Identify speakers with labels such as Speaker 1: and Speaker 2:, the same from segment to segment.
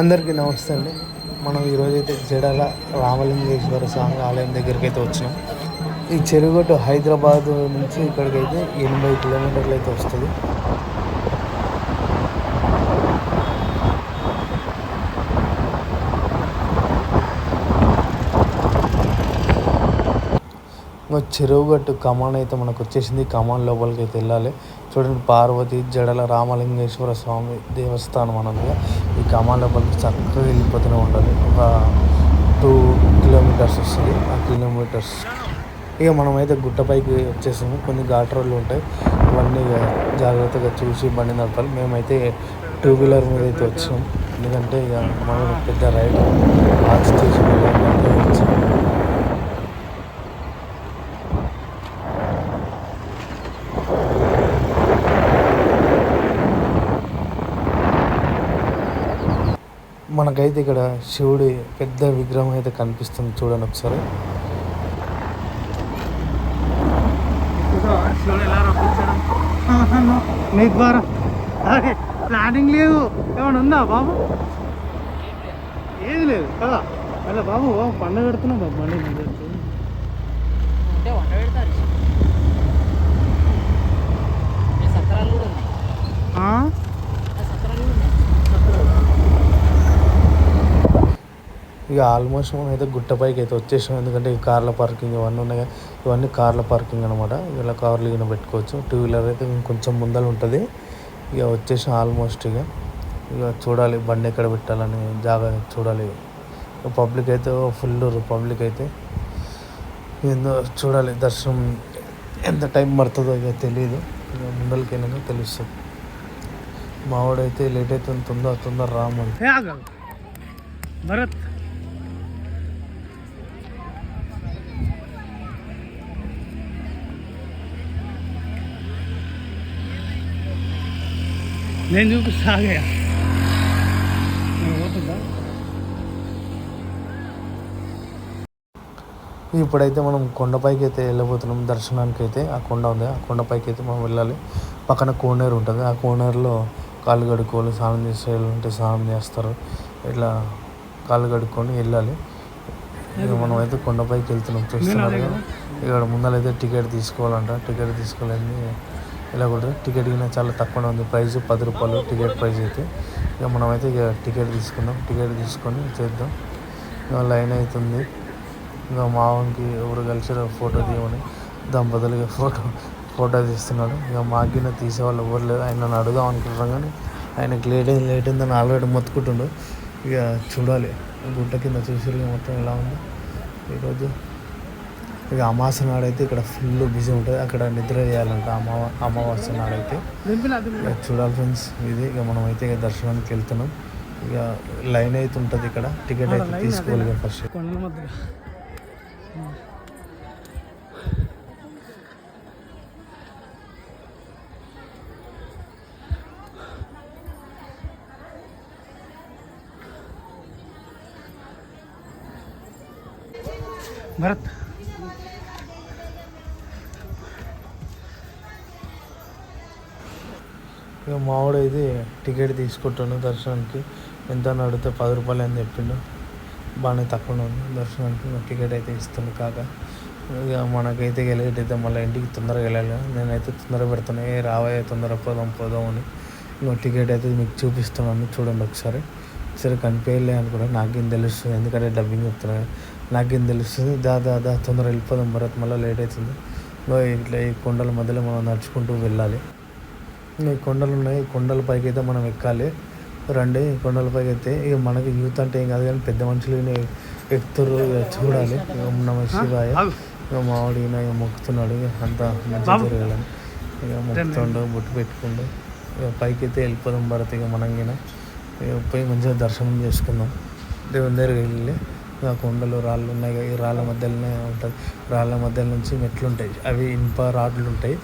Speaker 1: అందరికీ నమస్తే అండి. మనం ఈరోజైతే జడల జడాల రామలింగేశ్వర స్వామి ఆలయం దగ్గరికి అయితే వచ్చినాం. ఈ చెరుగట్టు హైదరాబాద్ నుంచి ఇక్కడికైతే ఎనభై కిలోమీటర్లు అయితే వస్తుంది. చెరువుగట్టు కమాన్ అయితే మనకు వచ్చేసింది. కమాన్ లోపలికి అయితే వెళ్ళాలి. చూడండి పార్వతి జడల రామలింగేశ్వర స్వామి దేవస్థానం అన్నది ఈ కమాండపల్లి చక్కగా వెళ్ళిపోతూనే ఉండాలి. ఒక టూ కిలోమీటర్స్ వస్తుంది. ఆ కిలోమీటర్స్ ఇక మనమైతే గుట్టపైకి వచ్చేసాము. కొన్ని ఘాట్ రోడ్లు ఉంటాయి. ఇవన్నీ ఇక జాగ్రత్తగా చూసి బండి నడపాలి. మేమైతే టూ వీలర్ మీద అయితే వచ్చాం. ఎందుకంటే ఇక మనం పెద్ద రైడ్ ఆచి తీసి మనకైతే ఇక్కడ శివుడి పెద్ద విగ్రహం అయితే కనిపిస్తుంది చూడండి ఒకసారి.
Speaker 2: నీ ద్వారా. ప్లానింగ్ లేదు. ఏమైనా ఉందా బాబు? ఏది లేదు కదా. అలా బాబు బాబు పండుగ బాబు బండి మీద పెడుతూ.
Speaker 3: అంటే వంట పెడతారు ఏ సత్రాలు కూడా ఉన్నాయి
Speaker 2: ఆ?
Speaker 3: ఆ సత్రాలు కూడా ఉన్నాయి
Speaker 1: ఇక ఆల్మోస్ట్ మనం అయితే గుట్టపైకి అయితే వచ్చేసాం. ఎందుకంటే ఈ కార్ల పార్కింగ్ ఇవన్నీ ఉన్నాయి కదా, ఇవన్నీ కార్ల పార్కింగ్ అనమాట ఇలా కార్లు గిన పెట్టుకోవచ్చు. టూ వీలర్ అయితే ఇంకొంచెం ముందర ఉంటుంది. ఇక వచ్చేసాం ఆల్మోస్ట్ ఇక. ఇక చూడాలి బండి ఎక్కడ పెట్టాలని జాగా చూడాలి. పబ్లిక్ అయితే ఫుల్ పబ్లిక్ అయితే. ఏందో చూడాలి దర్శనం ఎంత టైం పడుతుందో ఇక తెలియదు ఇక ముందరికి వెళ్ళినా తెలుస్తుంది. మావాడైతే లేట్ అయితే తొందర తొందర
Speaker 2: రామని. భరత్. నేను చూపిస్తా పోతుందా?
Speaker 1: ఇప్పుడైతే మనం కొండపైకి అయితే వెళ్ళబోతున్నాం. దర్శనానికి అయితే ఆ కొండ ఉంది. ఆ కొండపైకి అయితే మనం వెళ్ళాలి. పక్కన కోనేరు ఉంటుంది. ఆ కోనేరులో కాళ్ళు కడుక్కోవాలి. స్నానం చేసే ఉంటే స్నానం చేస్తారు. ఇట్లా కాళ్ళు కడుక్కొని వెళ్ళాలి. ఇక మనం అయితే కొండపైకి వెళ్తున్నాం. చూస్తున్నారు కదా. ఇక్కడ ముందరైతే టికెట్ తీసుకోవాలంట. టికెట్ తీసుకోవాలని ఇలా కూడా టికెట్ కింద చాలా తక్కువనే ఉంది. ప్రైస్ పది రూపాయలు టికెట్ ప్రైస్ అయితే. ఇక మనమైతే ఇక టికెట్ తీసుకుందాం. టికెట్ తీసుకొని చేద్దాం. ఇక లైన్ అవుతుంది ఇంకా మావంకి ఎవరు కలిసి ఫోటో తీయమని దంపతులుగా ఫోటో ఫోటో తీస్తున్నాడు. ఇక మాకిన తీసేవాళ్ళు ఎవరు లేదు ఆయన నన్ను అడుగుదాం అనుకుంటున్నాం కానీ ఆయనకి లేట్ అయింది లేట్ అయిందని ఆల్రెడీ మొత్తుకుంటుండు. ఇక చూడాలి. గుట్ట కింద చూసి మొత్తం ఎలా ఉంది? ఈరోజు ఇక అమావాస్య నాడైతే ఇక్కడ ఫుల్ బిజీ ఉంటుంది. అక్కడ నిద్ర చేయాలంట అమావా అమావాస్య నాడైతే. చూడాలి ఫ్రెండ్స్ ఇది ఇక మనం అయితే ఇక దర్శనానికి వెళ్తున్నాం. ఇక లైన్ అయితే ఉంటుంది ఇక్కడ. టికెట్ అయితే తీసుకోవాలి ఫస్ట్
Speaker 2: భరత్.
Speaker 1: ఇక మావాడు అయితే టికెట్ తీసుకుంటాను దర్శనానికి. ఎంత అని అడిగితే పది రూపాయలు అని చెప్పిండు. బాగానే తక్కువ ఉంది. దర్శనానికి టికెట్ అయితే ఇస్తుంది కాక. ఇక మనకైతే వెళ్ళేటైతే మళ్ళీ ఇంటికి తొందరగా వెళ్ళాలి. నేనైతే తొందరగా పెడుతున్నా ఏ రావయ్యే తొందరగా పోదాం పోదాం అని. ఇంకో టికెట్ అయితే మీకు చూపిస్తున్నాను చూడండి ఒకసారి. సరే కనిపించలే అనుకుంటా నాకేం తెలుస్తుంది? ఎందుకంటే డబ్బింగ్ చెప్తున్నాను నాకేం తెలుస్తుంది? దా దా దా తొందరగా వెళ్ళిపోదాం. భరత్ మళ్ళీ లేట్ అవుతుంది. ఇట్లా ఈ కొండల మధ్యలో మనం నడుచుకుంటూ వెళ్ళాలి. ఈ కొండలు ఉన్నాయి కొండల పైకి అయితే మనం ఎక్కాలి. రండి. కొండల పైకి అయితే ఇక మనకి యూత్ అంటే ఏం కాదు కానీ పెద్ద మనుషులు ఈయన ఎక్కుతారు చూడాలి. ఇక నమ శివాయ. ఇక మావాడు ఈయన ఇక మొక్కుతున్నాడు. ఇక అంతా మంచి జరగాలని. ఇక మొక్కుతుండు బొట్టు పెట్టుకుండు. ఇక పైకి అయితే వెళ్ళిపోదాం భరత్ ఇక మనం గిన ఇక పోయి మంచిగా దర్శనం చేసుకుందాం. దేవుని దగ్గరికి వెళ్ళి ఇక కొండలు రాళ్ళు ఉన్నాయి. ఈ రాళ్ళ మధ్యలోనే ఉంటుంది. రాళ్ళ మధ్య నుంచి మెట్లు ఉంటాయి. అవి ఇనుప రాడ్లు ఉంటాయి.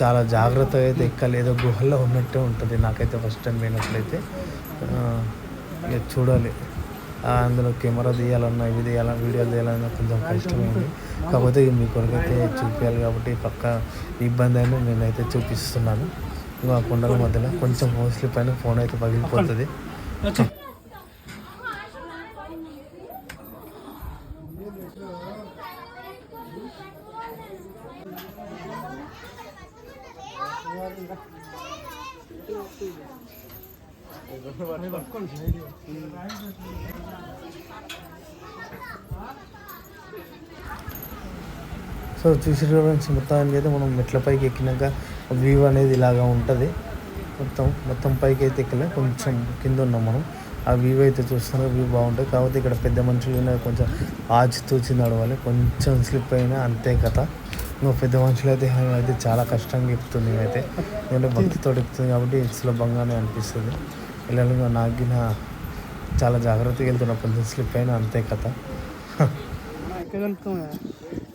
Speaker 1: చాలా జాగ్రత్తగా అయితే ఎక్కాలి. ఏదో గుహల్లో ఉన్నట్టే ఉంటుంది. నాకైతే ఫస్ట్ టైం పోయినట్లయితే. ఇక చూడాలి. అందులో కెమెరా తీయాలన్నా ఇవి తీయాలన్నా వీడియోలు తీయాలన్నా కొంచెం కష్టమైంది. కాకపోతే మీ కొరకైతే చూపించాలి కాబట్టి పక్క ఇబ్బంది అయినా నేనైతే చూపిస్తున్నాను. ఇంకా ఆ కొండల మధ్యలో కొంచెం మోస్ట్లీ పైన ఫోన్ అయితే పగిలిపోతుంది. సో చూసిన మొత్తానికి అయితే మనం మెట్ల పైకి ఎక్కినాక వ్యూ అనేది ఇలాగా ఉంటుంది. మొత్తం మొత్తం పైకి అయితే ఎక్కలే కొంచెం కింద ఉన్నాం మనం. ఆ వ్యూ అయితే చూస్తున్నా వ్యూ బాగుంటుంది. కాకపోతే ఇక్కడ పెద్ద మనుషులు కొంచెం కొంచెం ఆచితూచి నడవాలి. కొంచెం స్లిప్ అయినా అంతే కథ. ఇంకో పెద్ద మనుషులు అయితే అయితే చాలా కష్టంగా ఎక్కుతుంది అయితే ఎందుకంటే భక్తితో ఎక్కుతుంది కాబట్టి సులభంగానే అనిపిస్తుంది. పిల్లలు నాగిన చాలా జాగ్రత్తగా వెళ్తున్నా కొంచెం స్లిప్ అయినా అంతే కథ.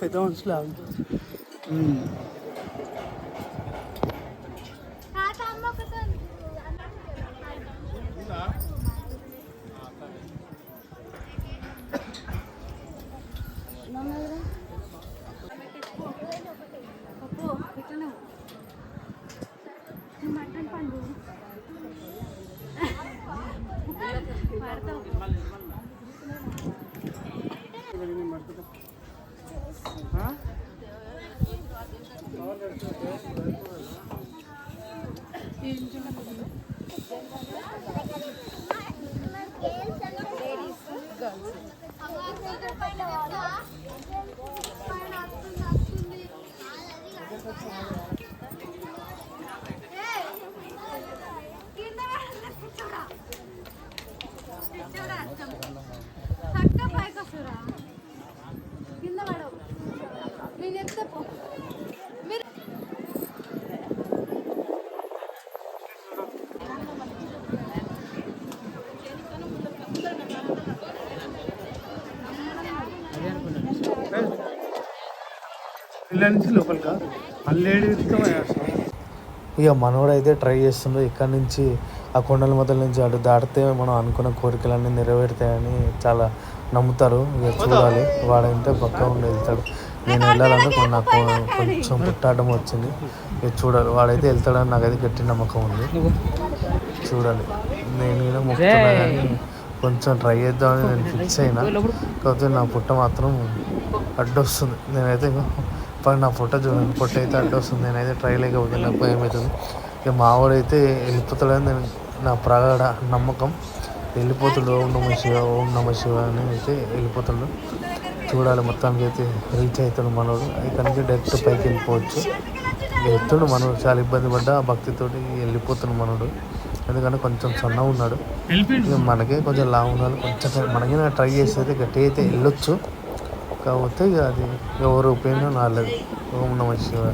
Speaker 4: Perdão, Slavo. Hum.
Speaker 2: పిల్లల నుంచి అల్లేడు
Speaker 1: ఇక మనోడైతే ట్రై చేస్తుండో. ఇక్కడ నుంచి ఆ కొండల మొదల నుంచి అటు దాటితే మనం అనుకున్న కోరికలన్నీ నెరవేరుతాయని చాలా నమ్ముతారు. ఇక చూడాలి. వాడైతే పక్క ఉండి వెళ్తాడు. నేను వెళ్ళాలంటే నాకు కొంచెం పుట్టాటం వచ్చింది. ఇక చూడాలి. వాడైతే వెళ్తాడని నాకైతే గట్టి నమ్మకం ఉంది. చూడాలి. నేను కూడా మొక్కుతున్నా కానీ కొంచెం ట్రై చేద్దామని నేను ఫిక్స్ అయినా. కాకపోతే నా పుట్ట మాత్రం అడ్డొస్తుంది. నేనైతే ఇగో ఇప్పుడు నా పుట్ట చూడండి. పుట్ట అయితే అడ్డొస్తుంది. నేనైతే ట్రై లేకపోతే నాకు భయం అవుతుంది. ఇక మావాడైతే వెళ్ళిపోతాడని నా ప్రగాఢ నమ్మకం. వెళ్ళిపోతాడు. ఓం నమ శివ ఓం నమ శివ అని అయితే వెళ్ళిపోతాడు. చూడాలి. మొత్తానికి అయితే రీచ్ అవుతాడు మనోడు. నుంచి డైరెక్ట్ పైకి వెళ్ళిపోవచ్చు. ఎత్తుడు మనోడు. చాలా ఇబ్బంది పడ్డా ఆ భక్తితోటి వెళ్ళిపోతున్నాడు మనోడు. ఎందుకంటే కొంచెం సన్నగా ఉన్నాడు. మనకే కొంచెం లావు ఉండాలి కొంచెం మనకి ట్రై చేసి అయితే గట్టి అయితే వెళ్ళొచ్చు. కాకపోతే ఇక అది ఎవరు ఒపీనియన్ రాలేదు ఓం నమ శివాయ.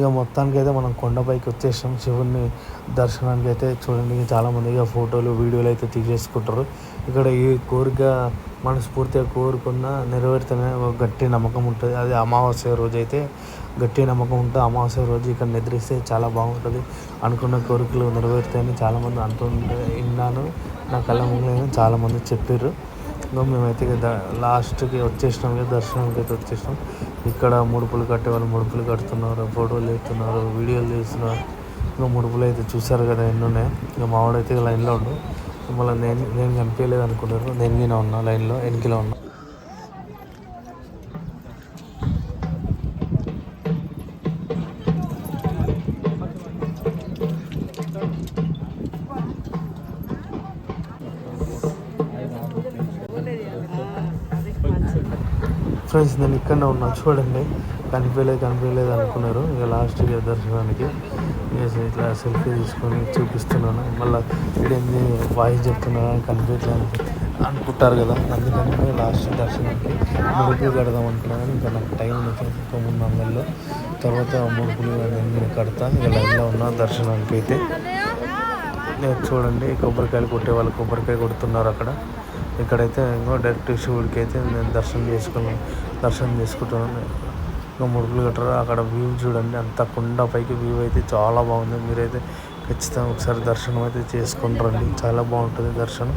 Speaker 1: ఇక మొత్తానికి అయితే మనం కొండపైకి వచ్చేసాం. శివుడిని దర్శనానికి అయితే చూడండి. చాలామంది ఇక ఫోటోలు వీడియోలు అయితే తీసేసుకుంటారు. ఇక్కడ ఈ కోరిక మనస్ఫూర్తిగా కోరుకున్న నెరవేరుతనే ఒక గట్టి నమ్మకం ఉంటుంది. అది అమావాస్య రోజు అయితే గట్టి నమ్మకం ఉంటుంది. అమావాస్య రోజు ఇక్కడ నిద్రిస్తే చాలా బాగుంటుంది. అనుకున్న కోరికలు నెరవేరుతాయని చాలామంది అంటుంటే విన్నాను. నా కళ్ళ ముందు చాలామంది చెప్పారు ఇంకా మేమైతే ఇక లాస్ట్కి వచ్చేసినాం ఇక దర్శనానికి అయితే వచ్చేసినాం. ఇక్కడ ముడుపులు కట్టే వాళ్ళు ముడుపులు కడుతున్నారు ఫోటోలు తీస్తున్నారు వీడియోలు తీస్తున్నారు. ఇంకా ముడుపులు అయితే చూసారు కదా ఎన్ని ఉన్నాయి ఇక మావాడైతే ఇక లైన్లో ఉండు. మళ్ళీ నేను నేను కనిపించలేదు అనుకున్నారు నేను ఉన్నా లైన్లో వెనకలో ఉన్నా. ఫ్రెండ్స్ నేను ఇక్కడనే ఉన్నా. చూడండి. కనిపించలేదు కనిపించలేదు అనుకున్నారు. ఇక లాస్ట్ ఇక దర్శనానికి. ఇట్లా సెల్ఫీ తీసుకొని చూపిస్తున్నాను. మళ్ళీ ఇదేంది వాయిస్ చెప్తున్నా కనిపించలేదు అని అనుకుంటారు కదా. అందుకని లాస్ట్ దర్శనానికి ముడుపులు కడదాం అనుకున్నాను. ఇంకా నాకు టైం ఉంది. తొమ్మిది వందల్లో. తర్వాత ముడుపులు నేను కడతా. ఇక లైన్లో ఉన్న దర్శనానికి అయితే నేను చూడండి. కొబ్బరికాయలు కొట్టే వాళ్ళు కొబ్బరికాయ కొడుతున్నారు అక్కడ. ఇక్కడైతే ఇంకో డైరెక్ట్ శివుడికి అయితే నేను దర్శనం చేసుకున్నాను దర్శనం చేసుకుంటున్నాను ఇంకా ముడుపులు కట్టారు. అక్కడ వ్యూ చూడండి. అంత కుండ పైకి వ్యూ అయితే చాలా బాగుంది. మీరైతే ఖచ్చితంగా ఒకసారి దర్శనం అయితే చేసుకుంటారండి. రండి చాలా బాగుంటుంది దర్శనం.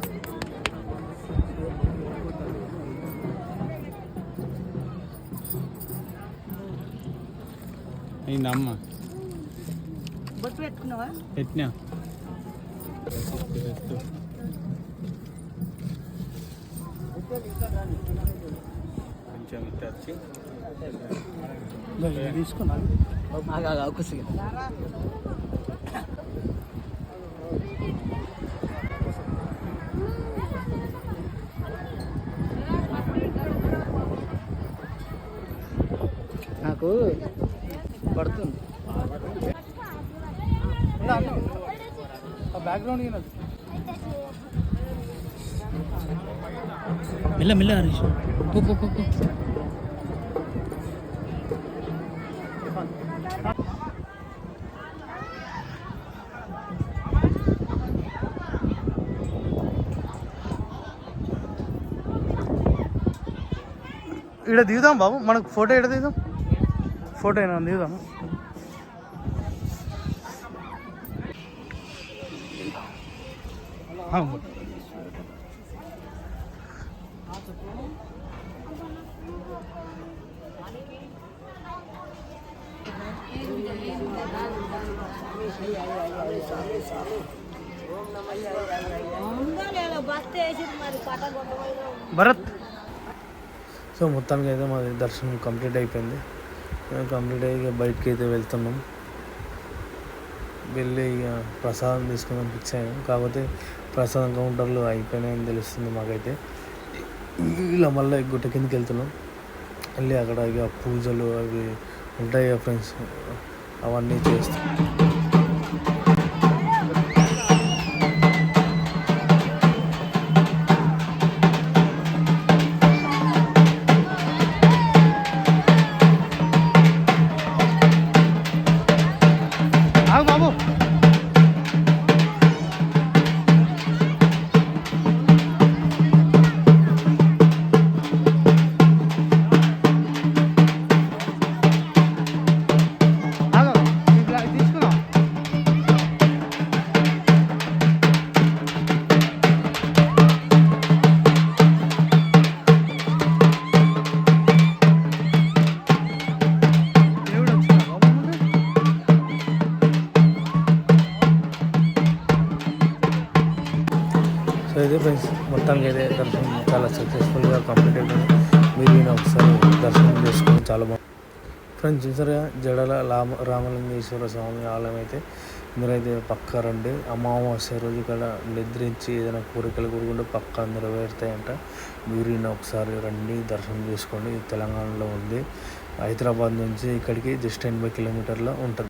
Speaker 5: అమ్మ
Speaker 6: బొట్టు పెట్టుకున్నావా
Speaker 5: పెట్టినా? కొంచెం ఇటు వచ్చి
Speaker 2: తీసుకున్నా నాకు పడుతుంది బ్యాక్గ్రౌండ్ మెల్ల మెల్ల హరీష్ పో పో పో పో ఇక్కడ దిగుదాం బాబు మనకు ఫోటో ఎక్కడ దిగుదాం ఫోటో అయినా
Speaker 6: పట్ట
Speaker 2: భరత్.
Speaker 1: సో మొత్తానికి అయితే మాది దర్శనం కంప్లీట్ అయిపోయింది. కంప్లీట్ అయ్యి ఇక బయటికి అయితే వెళ్తున్నాం. వెళ్ళి ఇక ప్రసాదం తీసుకుందాం ఫిక్స్ అయ్యాం. కాకపోతే ప్రసాదం కౌంటర్లు అయిపోయినాయని తెలుస్తుంది మాకైతే. ఇలా మళ్ళీ గుట్ట కిందకి వెళ్తున్నాం. మళ్ళీ అక్కడ ఇక పూజలు అవి ఉంటాయి ఫ్రెండ్స్. అవన్నీ చేస్తాం. అయితే ఫ్రెండ్స్ మొత్తానికి అయితే దర్శనం చాలా సక్సెస్ఫుల్గా కంప్లీట్ అయిపోయింది. మీరు ఈయన ఒకసారి దర్శనం చేసుకొని చాలా బాగుంది. ఫ్రెండ్స్ చూసారుగా జడల రామ రామలింగేశ్వర స్వామి ఆలయం అయితే మీరైతే పక్క రండి. అమావాస్య రోజు ఇక్కడ నిద్రించి ఏదైనా కోరికలు కోరుకుంటే పక్క నెరవేరుతాయంట. మీరు ఈయన ఒకసారి రండి దర్శనం చేసుకోండి. తెలంగాణలో ఉంది. హైదరాబాద్ నుంచి ఇక్కడికి జస్ట్ ఎనభై కిలోమీటర్లో ఉంటుంది.